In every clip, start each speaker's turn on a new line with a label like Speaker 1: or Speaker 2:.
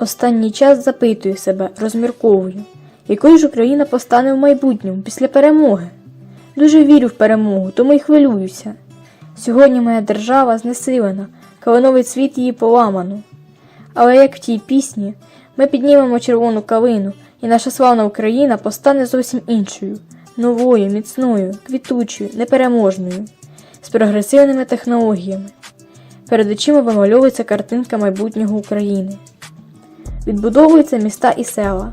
Speaker 1: Останній час запитую себе, розмірковую, якою ж Україна постане в майбутньому після перемоги. Дуже вірю в перемогу, тому й хвилююся. Сьогодні моя держава знесилена, калиновий світ її поламано. Але як в тій пісні, ми піднімемо червону калину, і наша славна Україна постане зовсім іншою, новою, міцною, квітучою, непереможною, з прогресивними технологіями. Перед очима вимальовується картинка майбутнього України. Відбудовуються міста і села,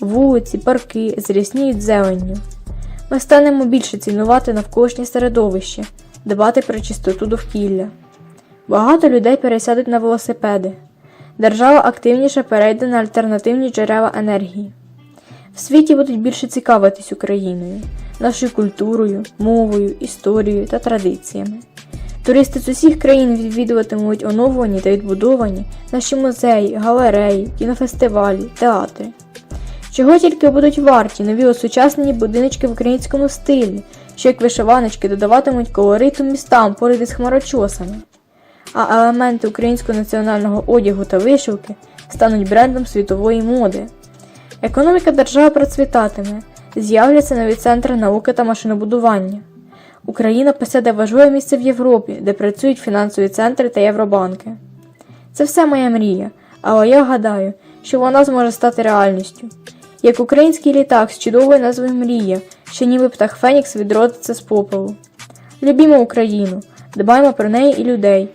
Speaker 1: вулиці, парки зрісніють зеленню. Ми станемо більше цінувати навколишнє середовище, дбати про чистоту довкілля. Багато людей пересядуть на велосипеди. Держава активніше перейде на альтернативні джерела енергії. В світі будуть більше цікавитись Україною, нашою культурою, мовою, історією та традиціями. Туристи з усіх країн відвідуватимуть оновлені та відбудовані наші музеї, галереї, кінофестивалі, театри. Чого тільки будуть варті нові осучаснені будиночки в українському стилі, що як вишиваночки додаватимуть колориту містам поряд із хмарочосами. А елементи українського національного одягу та вишивки стануть брендом світової моди. Економіка держави процвітатиме, з'являться нові центри науки та машинобудування. Україна посяде важливе місце в Європі, де працюють фінансові центри та євробанки. Це все моя мрія, але я гадаю, що вона зможе стати реальністю. Як український літак з чудовою назвою Мрія, що ніби птах Фенікс відродиться з попелу. Любімо Україну, дбаймо про неї і людей,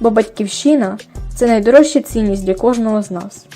Speaker 1: бо батьківщина це найдорожча цінність для кожного з нас.